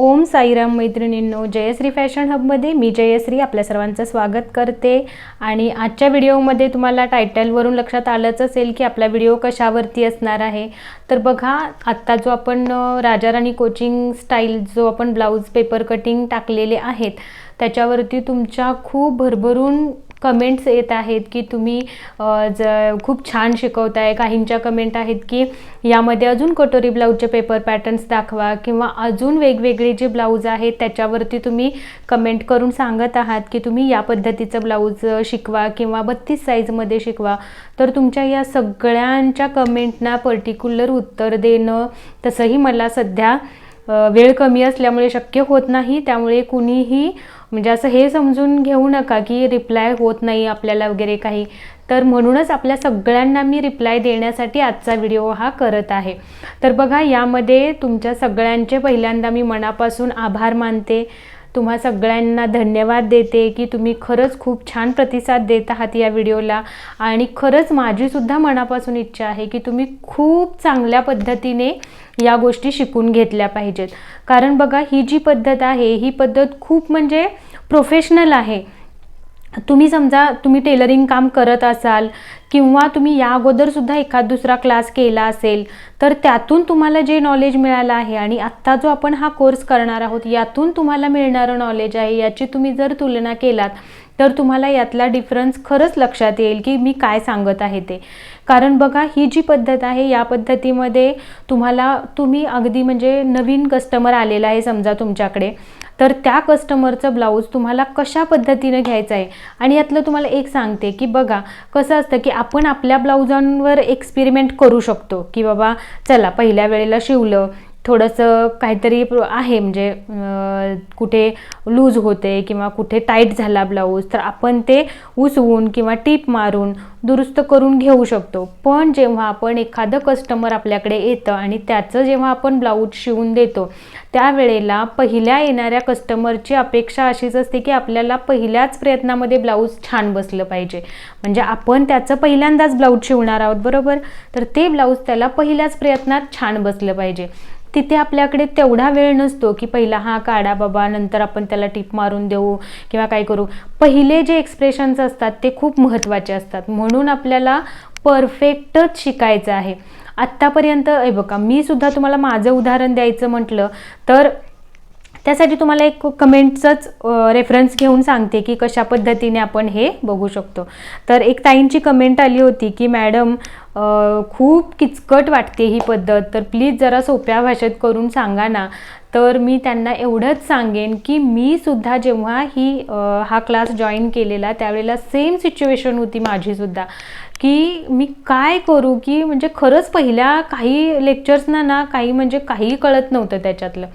ओम साईराम मैत्रिणींनो जयश्री फॅशन हबमध्ये मी जयश्री आपल्या सर्वांचं स्वागत करते. आणि आजच्या व्हिडिओमध्ये तुम्हाला टायटलवरून लक्षात आलंच असेल की आपला व्हिडिओ कशावरती असणार आहे. तर बघा आत्ता जो आपण राजा राजाराणी कोचिंग स्टाईल जो आपण ब्लाऊज पेपर कटिंग टाकलेले आहेत त्याच्यावरती तुमच्या खूप भरभरून कमेंट्स येत आहेत की तुम्ही ज खूप छान शिकवताय. काहींच्या कमेंट आहेत की यामध्ये अजून कटोरी ब्लाऊजचे पेपर पॅटर्न्स दाखवा किंवा अजून वेगवेगळे जे ब्लाऊज आहेत त्याच्यावरती तुम्ही कमेंट करून सांगत आहात की तुम्ही या पद्धतीचं ब्लाऊज शिकवा किंवा बत्तीस साईजमध्ये शिकवा. तर तुमच्या या सगळ्यांच्या कमेंटना पर्टिक्युलर उत्तर देणं तसंही मला सध्या वेळ कमी असल्यामुळे शक्य होत नाही. त्यामुळे कुणीही म्हणजे असं हे समजून घेऊ नका की रिप्लाय होत नाही आपल्याला वगैरे काही. तर म्हणूनच आपल्या सगळ्यांना मी रिप्लाय देण्यासाठी आजचा व्हिडिओ हा करत आहे. तर बघा यामध्ये तुमच्या सगळ्यांचे पहिल्यांदा मी मनापासून आभार मानते. तुम्हा सगळ्यांना धन्यवाद देते की तुम्ही खरंच खूप छान प्रतिसाद देत आहात या व्हिडिओला. आणि खरंच माझीसुद्धा मनापासून इच्छा आहे की तुम्ही खूप चांगल्या पद्धतीने या गोष्टी शिकून घेतल्या पाहिजेत. कारण बघा ही जी पद्धत आहे ही पद्धत खूप म्हणजे प्रोफेशनल आहे. तुम्ही समजा तुम्ही टेलरिंग काम करत असाल किंवा तुम्ही या अगोदरसुद्धा एखाद दुसरा क्लास केला असेल तर त्यातून तुम्हाला जे नॉलेज मिळालं आहे आणि आत्ता जो आपण हा कोर्स करणार आहोत यातून तुम्हाला मिळणारं नॉलेज आहे याची तुम्ही जर तुलना केलात तर तुम्हाला यातला डिफरन्स खरंच लक्षात येईल की मी काय सांगत आहे ते. कारण बघा ही जी पद्धत आहे या पद्धतीमध्ये तुम्हाला तुम्ही अगदी म्हणजे नवीन कस्टमर आलेला आहे समजा तुमच्याकडे तर त्या कस्टमरचं ब्लाऊज तुम्हाला कशा पद्धतीनं घ्यायचं आहे? आणि यातलं तुम्हाला एक सांगते की बघा कसं असतं की आपण आपल्या ब्लाऊजांवर एक्सपेरिमेंट करू शकतो की बाबा चला पहिल्या वेळेला शिवलं थोडंसं काहीतरी आहे म्हणजे कुठे लूज होते किंवा कुठे टाईट झाला ब्लाऊज तर आपण ते उसवून किंवा टीप मारून दुरुस्त करून घेऊ शकतो. पण जेव्हा आपण एखादं कस्टमर आपल्याकडे येतं आणि त्याचं जेव्हा आपण ब्लाऊज शिवून देतो त्यावेळेला पहिल्या येणाऱ्या कस्टमरची अपेक्षा अशीच असते की आपल्याला पहिल्याच प्रयत्नामध्ये ब्लाऊज छान बसलं पाहिजे. म्हणजे आपण त्याचं पहिल्यांदाच ब्लाऊज शिवणार आहोत बरोबर? तर ते ब्लाऊज त्याला पहिल्याच प्रयत्नात छान बसलं पाहिजे. तिथे आपल्याकडे तेवढा वेळ नसतो की पहिला हा काढा बाबा नंतर आपण त्याला टीप मारून देऊ किंवा काय करू. पहिले जे एक्सप्रेशन्स असतात ते खूप महत्त्वाचे असतात. म्हणून आपल्याला परफेक्टच शिकायचं आहे. आत्तापर्यंत हे बघा मी सुद्धा तुम्हाला माझं उदाहरण द्यायचं म्हटलं तर त्यासाठी तुम्हाला एक कमेंटचंच रेफरन्स घेऊन सांगते की कशा पद्धतीने आपण हे बघू शकतो. तर एक ताईंची कमेंट आली होती की मॅडम खूप किचकट वाटते ही पद्धत तर प्लीज जरा सोप्या भाषेत करून सांगा ना. तर मी त्यांना एवढंच सांगेन की मी सुद्धा जेव्हा ही हा क्लास जॉईन केलेला त्यावेळेला सेम सिच्युएशन होती माझीसुद्धा की मी काय करू की म्हणजे खरंच पहिल्या काही लेक्चर्सना ना काही म्हणजे काही कळत नव्हतं त्याच्यातलं.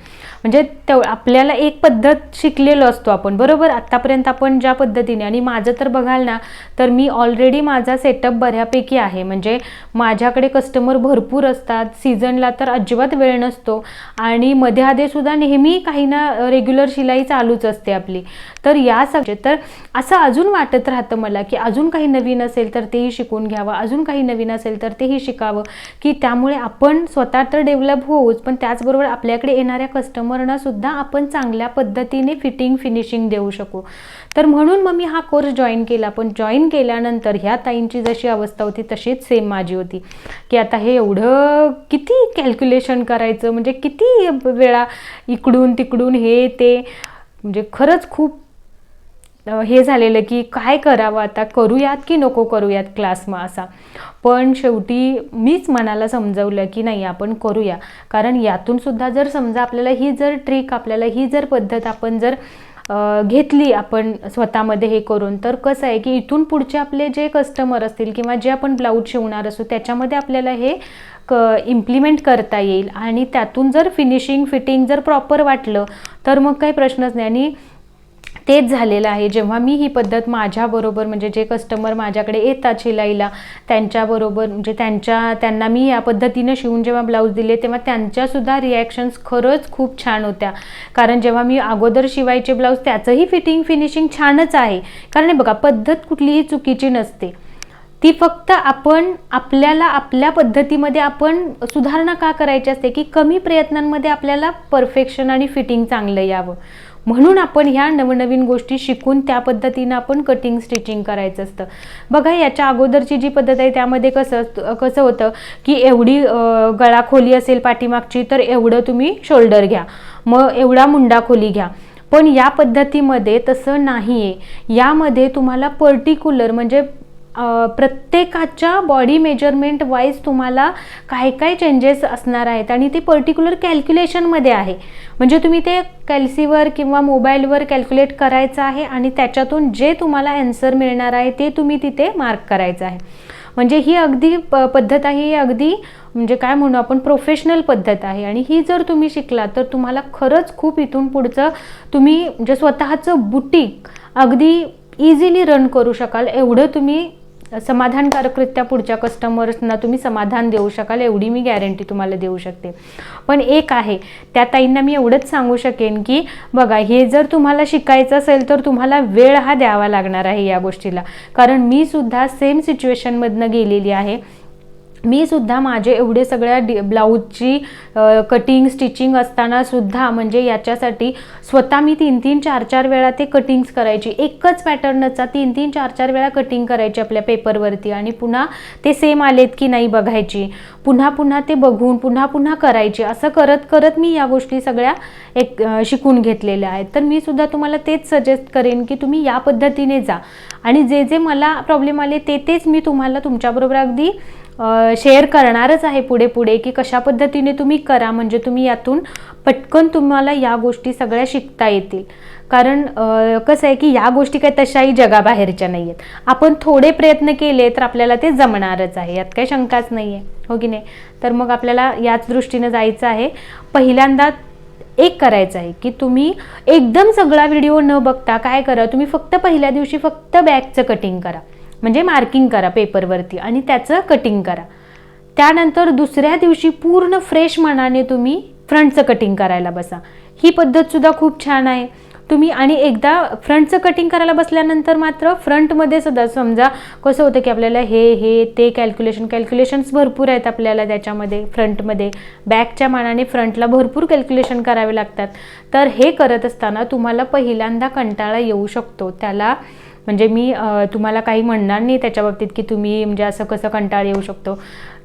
म्हणजे तेव आपल्याला एक पद्धत शिकलेलो असतो आपण बरोबर? आत्तापर्यंत आपण ज्या पद्धतीने आणि माझं तर बघाल ना तर मी ऑलरेडी माझा सेटअप बऱ्यापैकी आहे. म्हणजे माझ्याकडे कस्टमर भरपूर असतात सीझनला तर अजिबात वेळ नसतो आणि मध्ये आधे सुद्धा नेहमी काही ना रेग्युलर शिलाई चालूच असते आपली. तर या सगळे तर असं अजून वाटत राहतं मला की अजून काही नवीन असेल तर तेही शिकून घ्यावं. अजून काही नवीन असेल तर तेही शिकावं. की त्यामुळे आपण स्वतः तर डेव्हलप होऊच पण त्याचबरोबर आपल्याकडे येणाऱ्या कस्टमरना सुद्धा आपण चांगल्या पद्धतीने फिटिंग फिनिशिंग देऊ शकू. तर म्हणून मग मी हा कोर्स जॉईन केला. पण जॉईन केल्यानंतर ह्या ताईंची जशी अवस्था होती तशीच सेम माझी होती. की आता हे एवढं किती कॅल्क्युलेशन करायचं? म्हणजे किती वेळा इकडून तिकडून हे ते? म्हणजे खरंच खूप हे झालेलं की काय करावं आता? करूयात की नको करूयात क्लासमा असा? पण शेवटी मीच मनाला समजवलं की नाही आपण करूया. कारण यातून सुद्धा जर समजा आपल्याला ही जर ट्रिक आपल्याला ही जर पद्धत आपण जर घेतली आपण स्वतःमध्ये हे करून तर कसं आहे की इथून पुढचे आपले जे कस्टमर असतील किंवा जे आपण ब्लाऊज शिवणार असू त्याच्यामध्ये आपल्याला हे क इम्प्लिमेंट करता येईल. आणि त्यातून जर फिनिशिंग फिटिंग जर प्रॉपर वाटलं तर मग काही प्रश्नच नाही. आणि तेच झालेलं आहे. जेव्हा मी ही पद्धत माझ्याबरोबर म्हणजे जे कस्टमर माझ्याकडे येतात शिलाईला त्यांच्याबरोबर म्हणजे त्यांच्या त्यांना मी या पद्धतीनं शिवून जेव्हा ब्लाऊज दिले तेव्हा त्यांच्यासुद्धा रिॲक्शन्स खरंच खूप छान होत्या. कारण जेव्हा मी अगोदर शिवायचे ब्लाऊज त्याचंही फिटिंग फिनिशिंग छानच आहे. कारण बघा पद्धत कुठलीही चुकीची नसते. ती फक्त आपण आपल्याला आपल्या पद्धतीमध्ये आपण सुधारणा का करायची असते की कमी प्रयत्नांमध्ये आपल्याला परफेक्शन आणि फिटिंग चांगलं यावं. म्हणून आपण ह्या नवनवीन गोष्टी शिकून त्या पद्धतीनं आपण कटिंग स्टिचिंग करायचं असतं. बघा याच्या अगोदरची जी पद्धत आहे त्यामध्ये कसं कसं होतं की एवढी गळा खोली असेल पाठीमागची तर एवढं तुम्ही शोल्डर घ्या. मग एवढा मुंडा खोली घ्या. पण या पद्धतीमध्ये तसं नाही आहे यामध्ये तुम्हाला पर्टिक्युलर म्हणजे प्रत्येकाच्या बॉडी मेजरमेंट वाईज तुम्हाला काय काय चेंजेस असणार आहेत आणि ते पर्टिक्युलर कॅल्क्युलेशनमध्ये आहे. म्हणजे तुम्ही ते कॅल्सीवर किंवा मोबाईलवर कॅल्क्युलेट करायचं आहे आणि त्याच्यातून जे तुम्हाला ॲन्सर मिळणार आहे ते तुम्ही तिथे मार्क करायचं आहे. म्हणजे ही अगदी प पद्धत आहे ही अगदी म्हणजे काय म्हणू आपण प्रोफेशनल पद्धत आहे. आणि ही जर तुम्ही शिकला तर तुम्हाला खरंच खूप इथून पुढचं तुम्ही म्हणजे स्वतःचं बुटीक अगदी इझिली रन करू शकाल. एवढं तुम्ही समाधानकारकरित्या पुढच्या कस्टमर्सना तुम्ही समाधान देऊ शकाल एवढी मी गॅरंटी तुम्हाला देऊ शकते. पण एक आहे त्या ताईंना मी एवढंच सांगू शकेन की बघा हे जर तुम्हाला शिकायचं असेल तर तुम्हाला वेळ हा द्यावा लागणार आहे या गोष्टीला. कारण मी सुद्धा सेम सिच्युएशनमधनं गेलेली आहे. मी सुद्धा माझे एवढे सगळ्या डि ब्लाऊजची कटिंग स्टिचिंग असताना सुद्धा म्हणजे याच्यासाठी स्वतः मी तीन तीन चार चार वेळा ते कटिंग्स करायची. एकच पॅटर्नचा तीन तीन चार चार वेळा कटिंग करायची आपल्या पेपरवरती आणि पुन्हा ते सेम आलेत की नाही बघायची. पुन्हा पुन्हा ते बघून पुन्हा पुन्हा करायची. असं करत करत मी या गोष्टी सगळ्या एक शिकून घेतलेल्या आहेत. तर मी सुद्धा तुम्हाला तेच सजेस्ट करेन की तुम्ही या पद्धतीने जा. आणि जे जे मला प्रॉब्लेम आले ते तेच मी तुम्हाला तुमच्याबरोबर अगदी शेअर करणारच आहे पुढे पुढे की कशा पद्धतीने तुम्ही करा म्हणजे तुम्ही यातून पटकन तुम्हाला या गोष्टी सगळ्या शिकता येतील. कारण कसं आहे की या गोष्टी काही तशाही जगाबाहेरच्या नाही आहेत आपण थोडे प्रयत्न केले तर आपल्याला ते जमणारच आहे. यात काही शंकाच नाही आहे हो की नाही? तर मग आपल्याला याच दृष्टीनं जायचं आहे. पहिल्यांदा एक करायचं आहे की तुम्ही एकदम सगळा व्हिडिओ न बघता काय करा तुम्ही फक्त पहिल्या दिवशी फक्त बॅगचं कटिंग करा. म्हणजे मार्किंग करा पेपरवरती आणि त्याचं कटिंग करा. त्यानंतर दुसऱ्या दिवशी पूर्ण फ्रेश मनाने तुम्ही फ्रंटचं कटिंग करायला बसा. ही पद्धतसुद्धा खूप छान आहे. तुम्ही आणि एकदा फ्रंटचं कटिंग करायला बसल्यानंतर मात्र फ्रंटमध्ये सुद्धा समजा कसं होतं की आपल्याला हे हे ते कॅल्क्युलेशन कॅल्क्युलेशन्स भरपूर आहेत आपल्याला त्याच्यामध्ये फ्रंटमध्ये बॅकच्या मानाने फ्रंटला भरपूर कॅल्क्युलेशन करावे लागतात. तर हे करत असताना तुम्हाला पहिल्यांदा कंटाळा येऊ शकतो. त्याला म्हणजे मी तुम्हाला काही म्हणणार नाही त्याच्या बाबतीत की तुम्ही म्हणजे असं कसं कंटाळ येऊ शकतो.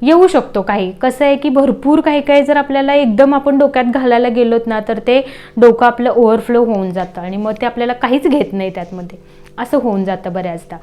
येऊ शकतो काही. कसं आहे की भरपूर काही काही जर आपल्याला एकदम आपण डोक्यात घालायला गेलोत ना तर ते डोकं आपलं ओव्हरफ्लो होऊन जातं आणि मग ते आपल्याला काहीच घेत नाही त्यातमध्ये. असं होऊन जातं बऱ्याचदा.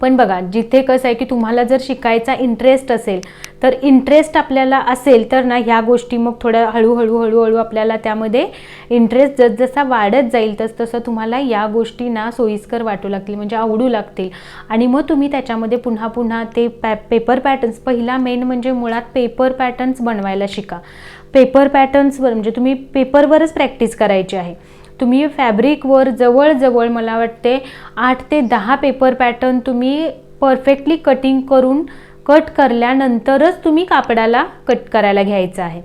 पण बघा जिथे कसं आहे की तुम्हाला जर शिकायचा इंटरेस्ट असेल तर इंटरेस्ट आपल्याला असेल तर ना ह्या गोष्टी मग थोड्या हळूहळू हळूहळू आपल्याला त्यामध्ये इंटरेस्ट जसजसा वाढत जाईल तसतसं तुम्हाला या गोष्टी ना सोयीस्कर वाटू लागतील म्हणजे आवडू लागतील. आणि मग तुम्ही त्याच्यामध्ये पुन्हा पुन्हा ते पॅ पेपर पॅटर्न्स पहिला मेन म्हणजे मुळात पेपर पॅटर्न्स बनवायला शिका. पेपर पॅटर्न्सवर म्हणजे तुम्ही पेपरवरच प्रॅक्टिस करायची आहे. तुम्ही फॅब्रिकवर जवळजवळ मला वाटते आठ ते दहा पेपर पॅटर्न तुम्ही परफेक्टली कटिंग करून कट करल्यानंतरच तुम्ही कापडाला कट करायला घ्यायचं आहे.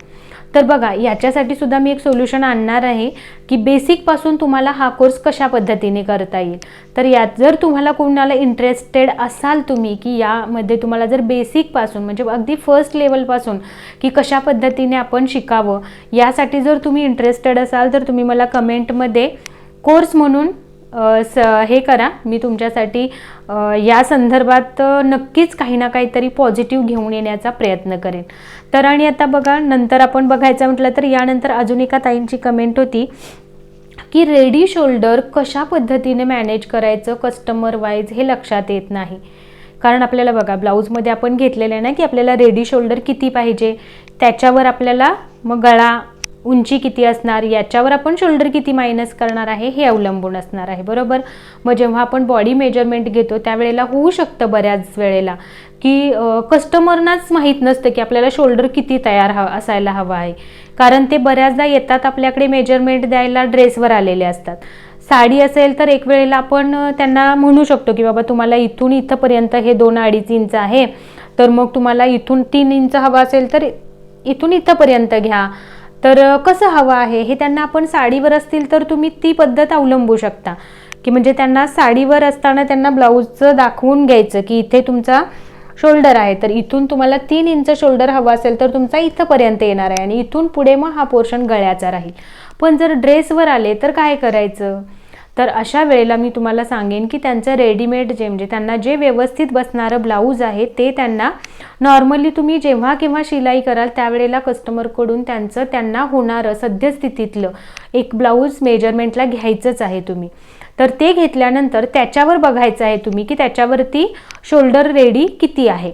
तर बघा याच्यासाठी सुद्धा मी एक सोल्युशन आणणार आहे की बेसिकपासून तुम्हाला हा कोर्स कशा पद्धतीने करता येईल. तर यात जर तुम्हाला कोणाला इंटरेस्टेड असाल तुम्ही की यामध्ये तुम्हाला जर बेसिकपासून म्हणजे अगदी फर्स्ट लेवलपासून की कशा पद्धतीने आपण शिकावं यासाठी जर तुम्ही इंटरेस्टेड असाल तर तुम्ही मला कमेंटमध्ये कोर्स म्हणून स हे करा. मी तुमच्यासाठी या संदर्भात नक्कीच काही ना काहीतरी पॉझिटिव्ह घेऊन येण्याचा प्रयत्न करेन. तर आणि आता बघा नंतर आपण बघायचं म्हटलं तर यानंतर अजून एका ताईंची कमेंट होती की रेडी शोल्डर कशा पद्धतीने मॅनेज करायचं कस्टमर वाईज हे लक्षात येत नाही. कारण आपल्याला बघा ब्लाऊजमध्ये आपण घेतलेलं आहे ना की आपल्याला रेडी शोल्डर किती पाहिजे? त्याच्यावर आपल्याला मग गळा उंची किती असणार याच्यावर आपण शोल्डर किती मायनस करणार आहे हे अवलंबून असणार आहे बरोबर? मग जेव्हा आपण बॉडी मेजरमेंट घेतो त्यावेळेला होऊ शकतं बऱ्याच वेळेला की कस्टमरनाच माहीत नसतं की आपल्याला शोल्डर किती तयार हवा असायला हवा आहे. कारण ते बऱ्याचदा येतात आपल्याकडे मेजरमेंट द्यायला ड्रेसवर आलेले असतात. साडी असेल तर एक वेळेला आपण त्यांना म्हणू शकतो की बाबा तुम्हाला इथून इथंपर्यंत हे दोन अडीच इंच आहे तर मग तुम्हाला इथून तीन इंच हवा असेल तर इथून इथंपर्यंत घ्या. तर कसं हवं आहे? हे त्यांना आपण साडीवर असतील तर तुम्ही ती पद्धत अवलंबू शकता. की म्हणजे त्यांना साडीवर असताना त्यांना ब्लाऊजचं दाखवून घ्यायचं की इथे तुमचा शोल्डर आहे. तर इथून तुम्हाला तीन इंच शोल्डर हवा असेल तर तुमचा इथंपर्यंत येणार आहे आणि इथून पुढे मग हा पोर्शन गळ्याचा राहील. पण जर ड्रेसवर आले तर काय करायचं? तर अशा वेळेला मी तुम्हाला सांगेन की त्यांचं रेडीमेड जे म्हणजे त्यांना जे व्यवस्थित बसणारं ब्लाऊज आहे ते त्यांना नॉर्मली तुम्ही जेव्हा केव्हा शिलाई कराल त्यावेळेला कस्टमरकडून त्यांचं त्यांना होणारं सद्यस्थितीतलं एक ब्लाऊज मेजरमेंटला घ्यायचंच आहे तुम्ही. तर ते घेतल्यानंतर त्याच्यावर बघायचं आहे तुम्ही की त्याच्यावरती शोल्डर रेडी किती आहे.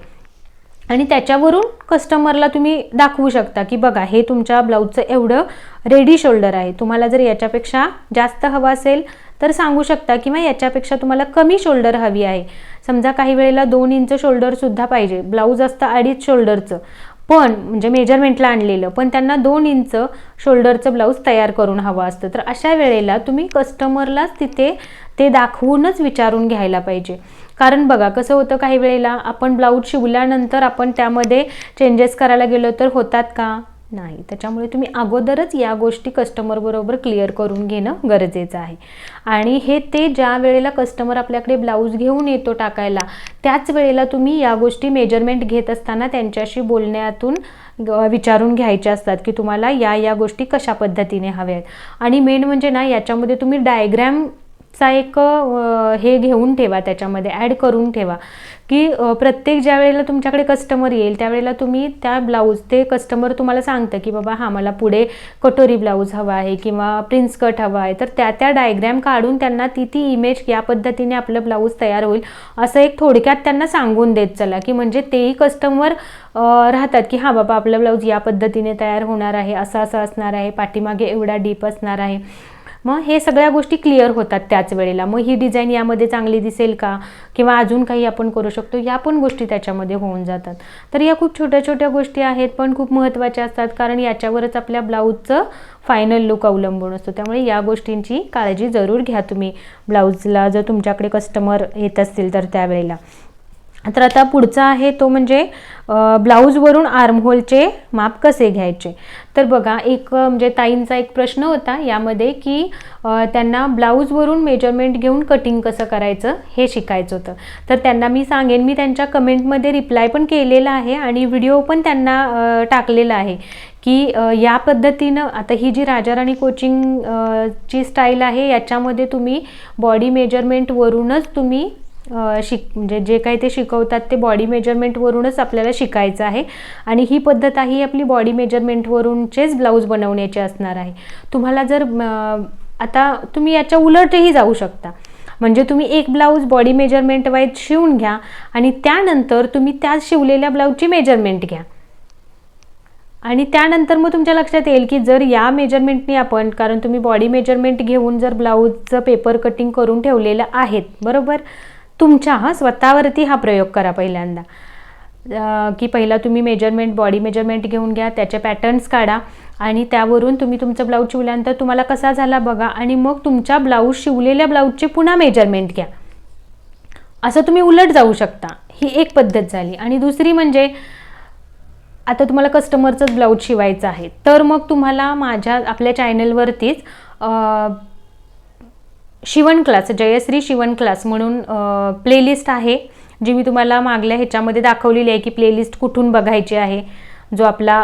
आणि त्याच्यावरून कस्टमरला तुम्ही दाखवू शकता की बघा हे तुमच्या ब्लाऊजचं एवढं रेडी शोल्डर आहे. तुम्हाला जर याच्यापेक्षा जास्त हवं असेल तर सांगू शकता किंवा याच्यापेक्षा तुम्हाला कमी शोल्डर हवी आहे. समजा काही वेळेला दोन इंच शोल्डरसुद्धा पाहिजे. ब्लाऊज असतं अडीच शोल्डरचं. पण म्हणजे मेजरमेंटला आणलेलं पण त्यांना दोन इंच शोल्डरचं ब्लाऊज तयार करून हवं असतं. तर अशा वेळेला तुम्ही कस्टमरलाच तिथे ते दाखवूनच विचारून घ्यायला पाहिजे. कारण बघा कसं होतं काही वेळेला आपण ब्लाऊज शिवल्यानंतर आपण त्यामध्ये चेंजेस करायला गेलो तर होतात का? नाही. त्याच्यामुळे तुम्ही अगोदरच या गोष्टी कस्टमरबरोबर क्लिअर करून घेणं गरजेचं आहे. आणि हे ते ज्या वेळेला कस्टमर आपल्याकडे ब्लाऊज घेऊन येतो टाकायला त्याच वेळेला तुम्ही या गोष्टी मेजरमेंट घेत असताना त्यांच्याशी बोलण्यातून विचारून घ्यायच्या असतात की तुम्हाला या या गोष्टी कशा पद्धतीने हव्या आहेत आणि मेन म्हणजे ना याच्यामध्ये तुम्ही डायग्रॅम चा एक हे घेऊन ठेवा त्याच्यामध्ये ॲड करून ठेवा. की प्रत्येक ज्या वेळेला तुमच्याकडे कस्टमर येईल त्यावेळेला तुम्ही त्या ब्लाऊज ते कस्टमर तुम्हाला सांगतं की बाबा हा मला पुढे कटोरी ब्लाऊज हवा आहे किंवा प्रिन्स कट हवा आहे. तर त्या त्या डायग्रॅम काढून त्यांना ती ती इमेज या पद्धतीने आपलं ब्लाऊज तयार होईल असं एक थोडक्यात त्यांना सांगून देत चला की म्हणजे तेही कस्टमर राहतात की हां बाबा आपलं ब्लाऊज या पद्धतीने तयार होणार आहे असं असं असणार आहे पाठीमागे एवढा डीप असणार आहे. मग हे सगळ्या गोष्टी क्लिअर होतात त्याच वेळेला. मग ही डिझाईन यामध्ये चांगली दिसेल का? किंवा अजून काही आपण करू शकतो? या पण गोष्टी त्याच्यामध्ये होऊन जातात. तर या खूप छोट्या छोट्या गोष्टी आहेत पण खूप महत्त्वाच्या असतात. कारण याच्यावरच आपल्या ब्लाऊजचं फायनल लुक अवलंबून असतो. त्यामुळे या गोष्टींची काळजी जरूर घ्या तुम्ही. ब्लाऊजला जर तुमच्याकडे कस्टमर येत असतील तर त्यावेळेला. तर आता पुढचा आहे तो म्हणजे ब्लाऊजवरून आर्महोलचे माप कसे घ्यायचे? तर बघा एक म्हणजे ताईंचा एक प्रश्न होता यामध्ये की त्यांना ब्लाऊजवरून मेजरमेंट घेऊन कटिंग कसं करायचं हे शिकायचं होतं. तर त्यांना मी सांगेन मी त्यांच्या कमेंटमध्ये रिप्लाय पण केलेला आहे आणि व्हिडिओ पण त्यांना टाकलेला आहे की या पद्धतीनं आता ही जी राजाराणी कोचिंग ची स्टाईल आहे याच्यामध्ये तुम्ही बॉडी मेजरमेंटवरूनच तुम्ही शिक म्हणजे जे काही ते शिकवतात ते बॉडी मेजरमेंटवरूनच आपल्याला शिकायचं आहे. आणि ही पद्धत आहे आपली बॉडी मेजरमेंटवरूनचेच ब्लाऊज बनवण्याची असणार आहे. तुम्हाला जर आता तुम्ही याच्या उलटही जाऊ शकता. म्हणजे तुम्ही एक ब्लाऊज बॉडी मेजरमेंट वाईज शिवून घ्या आणि त्यानंतर तुम्ही त्या शिवलेल्या ब्लाऊजची मेजरमेंट घ्या. आणि त्यानंतर मग तुमच्या लक्षात येईल की जर या मेजरमेंटनी आपण कारण तुम्ही बॉडी मेजरमेंट घेऊन जर ब्लाऊजचं पेपर कटिंग करून ठेवलेलं आहेत बरोबर? तुमच्या हां स्वतःवरती हा प्रयोग करा पहिल्यांदा. की पहिला तुम्ही मेजरमेंट बॉडी मेजरमेंट घेऊन घ्या त्याचे पॅटर्न्स काढा आणि त्यावरून तुम्ही तुमचं ब्लाऊज शिवल्यानंतर तुम्हाला कसा झाला बघा आणि मग तुमच्या ब्लाऊज शिवलेल्या ब्लाऊजचे पुन्हा मेजरमेंट घ्या. असं तुम्ही उलट जाऊ शकता. ही एक पद्धत झाली. आणि दुसरी म्हणजे आता तुम्हाला कस्टमरचंच ब्लाऊज शिवायचं आहे. तर मग तुम्हाला माझ्या आपल्या चॅनलवरतीच शिवण क्लास जयश्री शिवण क्लास म्हणून प्लेलिस्ट आहे जी मी तुम्हाला मागल्या ह्याच्यामध्ये दाखवलेली आहे की प्लेलिस्ट कुठून बघायची आहे जो आपला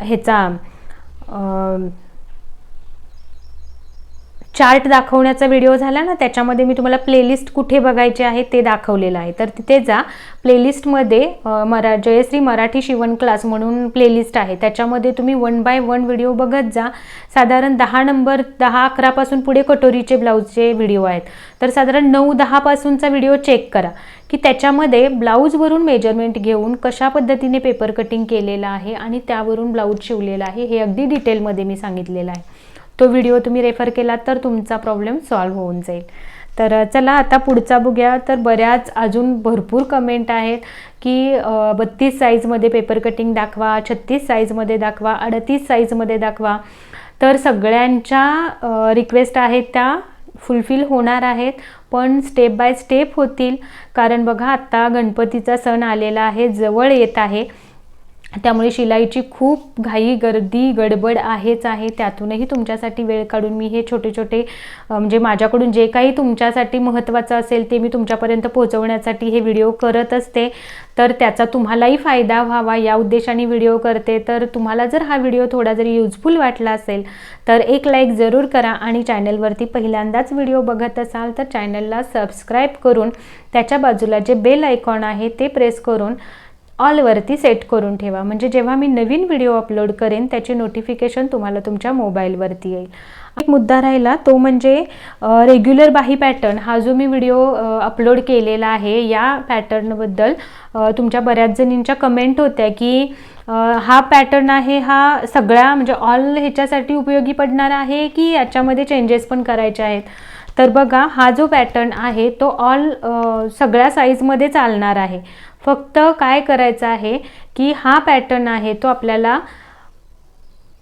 ह्याचा चार्ट दाखवण्याचा व्हिडिओ झाला ना त्याच्यामध्ये मी तुम्हाला प्लेलिस्ट कुठे बघायचे आहे ते दाखवलेलं आहे. तर तिथे जा प्लेलिस्टमध्ये मरा जयश्री मराठी शिवण क्लास म्हणून प्लेलिस्ट आहे. त्याच्यामध्ये तुम्ही वन बाय वन व्हिडिओ बघत जा. साधारण दहा नंबर दहा अकरापासून पुढे कटोरीचे ब्लाऊजचे व्हिडिओ आहेत. तर साधारण नऊ दहापासूनचा व्हिडिओ चेक करा. की त्याच्यामध्ये ब्लाऊजवरून मेजरमेंट घेऊन कशा पद्धतीने पेपर कटिंग केलेलं आहे आणि त्यावरून ब्लाऊज शिवलेला आहे हे अगदी डिटेलमध्ये मी सांगितलेलं आहे. तो व्हिडिओ तुम्ही रेफर केला तर तुमचा प्रॉब्लेम सॉल्व्ह होऊन जाईल. तर चला आता पुढचा बघूया. तर बऱ्याच अजून भरपूर कमेंट आहेत की बत्तीस साईजमध्ये पेपर कटिंग दाखवा छत्तीस साईजमध्ये दाखवा अडतीस साईजमध्ये दाखवा. तर सगळ्यांच्या रिक्वेस्ट आहेत त्या फुलफिल होणार आहेत पण स्टेप बाय स्टेप होतील. कारण बघा आत्ता गणपतीचा सण आलेला आहे जवळ येत आहे. त्यामुळे शिलाईची खूप घाई गर्दी गडबड आहेच आहे. त्यातूनही तुमच्यासाठी वेळ काढून मी हे छोटे छोटे म्हणजे माझ्याकडून जे काही तुमच्यासाठी महत्त्वाचं असेल ते मी तुमच्यापर्यंत पोहोचवण्यासाठी हे व्हिडिओ करत असते. तर त्याचा तुम्हालाही फायदा व्हावा या उद्देशाने व्हिडिओ करते. तर तुम्हाला जर हा व्हिडिओ थोडा जरी युजफुल वाटला असेल तर एक लाईक जरूर करा आणि चॅनलवरती पहिल्यांदाच व्हिडिओ बघत असाल तर चॅनलला सबस्क्राईब करून त्याच्या बाजूला जे बेल आयकॉन आहे ते प्रेस करून ऑलवरती सेट करून ठेवा. म्हणजे जेव्हा मी नवीन व्हिडिओ अपलोड करेन त्याचे नोटिफिकेशन तुम्हाला तुमच्या मोबाईलवरती येईल. एक मुद्दा राहिला तो म्हणजे रेग्युलर बाही पॅटर्न हा जो मी व्हिडिओ अपलोड केलेला आहे या पॅटर्नबद्दल तुमच्या बऱ्याच जणींच्या कमेंट होत्या की हा पॅटर्न आहे हा सगळ्या म्हणजे ऑल ह्याच्यासाठी उपयोगी पडणार आहे की याच्यामध्ये चेंजेस पण करायचे आहेत? तर बघा हा जो पॅटर्न आहे तो ऑल सगळ्या साईजमध्ये चालणार आहे. फक्त काय करायचं आहे की हा पॅटर्न आहे तो आपल्याला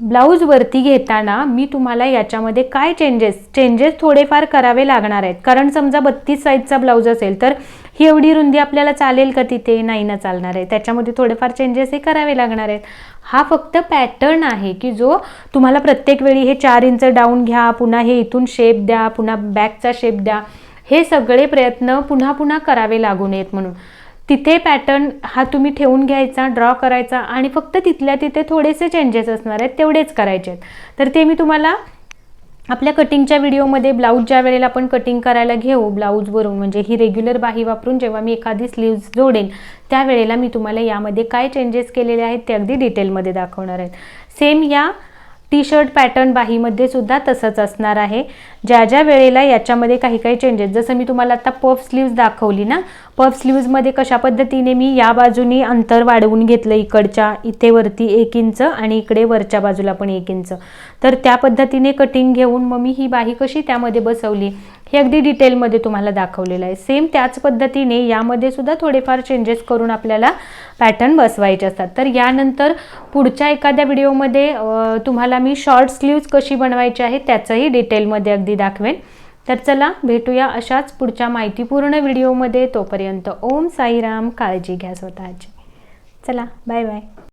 ब्लाऊजवरती घेताना मी तुम्हाला याच्यामध्ये काय चेंजेस चेंजेस थोडेफार करावे लागणार आहेत. कारण समजा बत्तीस साईजचा ब्लाऊज असेल तर ही एवढी रुंदी आपल्याला चालेल का तिथे? नाही ना चालणार आहे. त्याच्यामध्ये थोडेफार चेंजेस हे करावे लागणार आहेत. हा फक्त पॅटर्न आहे की जो तुम्हाला प्रत्येक वेळी हे चार इंच डाऊन घ्या पुन्हा हे इथून शेप द्या पुन्हा बॅकचा शेप द्या. हे सगळे प्रयत्न पुन्हा पुन्हा करावे लागू नयेत म्हणून. तिथे पॅटर्न हा तुम्ही ठेवून घ्यायचा ड्रॉ करायचा आणि फक्त तिथल्या तिथे थोडेसे चेंजेस असणार आहेत तेवढेच करायचे आहेत. तर ते मी तुम्हाला आपल्या कटिंगच्या व्हिडिओमध्ये ब्लाऊज ज्या वेळेला आपण कटिंग करायला घेऊ ब्लाऊजवरून म्हणजे ही रेग्युलर बाही वापरून जेव्हा मी एखादी स्लीव्ज जोडेन त्यावेळेला मी तुम्हाला यामध्ये काय चेंजेस केलेले आहेत ते अगदी डिटेलमध्ये दाखवणार आहेत. सेम या टी शर्ट पॅटर्न बाहीमध्ये सुद्धा तसंच असणार आहे. ज्या ज्या वेळेला याच्यामध्ये काही काही चेंजेस जसं मी तुम्हाला आता पफ स्लीव्ज दाखवली ना पफ स्लीव्जमध्ये कशा पद्धतीने मी या बाजूनी अंतर वाढवून घेतलं इकडच्या इथे वरती एक इंच आणि इकडे वरच्या बाजूला पण एक इंच तर त्या पद्धतीने कटिंग घेऊन मग मी ही बाही कशी त्यामध्ये बसवली. हे अगदी डिटेलमध्ये तुम्हाला दाखवलेलं आहे. सेम त्याच पद्धतीने यामध्ये सुद्धा थोडेफार चेंजेस करून आपल्याला पॅटर्न बसवायचे असतात. तर यानंतर पुढच्या एखाद्या व्हिडिओमध्ये तुम्हाला मी शॉर्ट स्लीव्ज कशी बनवायची आहे त्याचंही डिटेलमध्ये अगदी दाखवेन. तर चला भेटूया अशाच पुढच्या माहितीपूर्ण व्हिडिओमध्ये तोपर्यंत ओम साईराम काळजी घ्या स्वतःची. चला बाय बाय